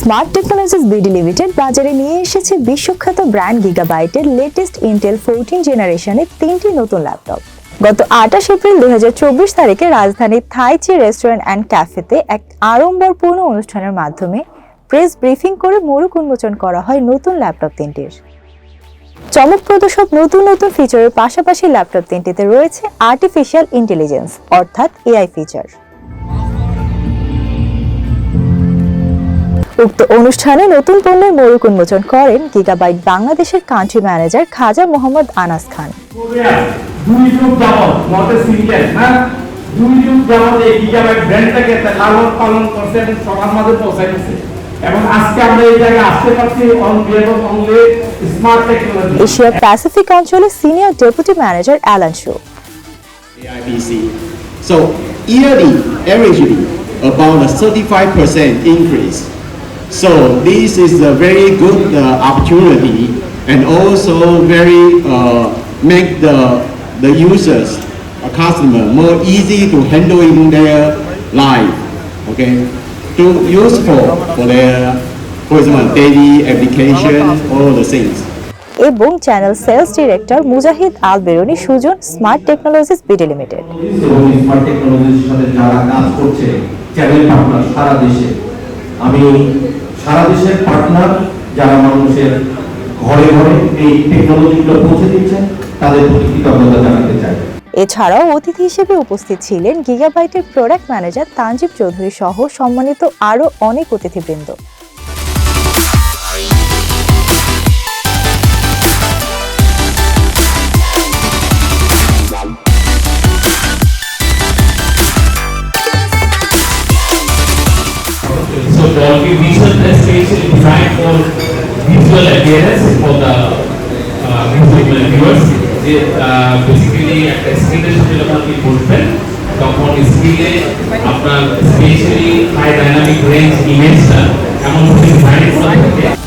Smart technologies BD limited বাজারে নিয়ে এসেছে বিশ্বখ্যাত ব্র্যান্ড গিগাবাইটের লেটেস্ট ইন্টেল ফোরটিন জেনারেশনের তিনটি নতুন ল্যাপটপ গত আঠাশ এপ্রিল দুই তারিখে রাজধানীর থাইচি রেস্টুরেন্ট অ্যান্ড ক্যাফেতে এক আড়ম্বরপূর্ণ অনুষ্ঠানের মাধ্যমে প্রেস ব্রিফিং করে মোড়ক উন্মোচন করা হয় নতুন ল্যাপটপ তিনটির। চমকপ্রদ সব নতুন নতুন ফিচারের পাশাপাশি ল্যাপটপ তিনটিতে রয়েছে আর্টিফিশিয়াল ইন্টেলিজেন্স অর্থাৎ এআই ফিচার উক্ত অনুষ্ঠানে নতুন পণ্যের মোড়ক উন্মোচন করেন গিগাবাইট বাংলাদেশের country manager Khaja Mohammad Anas Khan Asia Pacific অঞ্চলের senior deputy manager Alan Shaw AIPC. So yearly, averagely, about a 35% increase. So this is a very good uh, opportunity and also very uh, make the the users, a customer, more easy to handle in their life. Okay, to useful for their, for example, daily application, all the things. এবং channel sales director Mujahid Al Beruni Sujon smart technologies BD limited এবং smart টেকনোলজির সাথে যারা কাজ করছে channel partner সারা দেশে আমি সারা দেশের পার্টনার যারা মানুষের ঘরে ঘরে এই টেকনোলজিগুলো পৌঁছে দিচ্ছেন তাদের প্রতি কৃতজ্ঞতা জানাতে চাই। এছাড়াও অতিথি হিসেবে উপস্থিত ছিলেন গিগাবাইটের প্রোডাক্ট ম্যানেজার তানজিব চৌধুরী সহ সম্মানিত আরও অনেক অতিথিবৃন্দ। So designed for visual appearance for the uh, visual viewers. যে বেসিক্যালি একটা স্ক্রিনের সাথে যখন আপনি বসবেন তখন স্ক্রিনে আপনার স্পেশালি হাই ডাইনামিক রেঞ্জ ইমেজটা এমন ভাবে ডিজাইন করা থাকে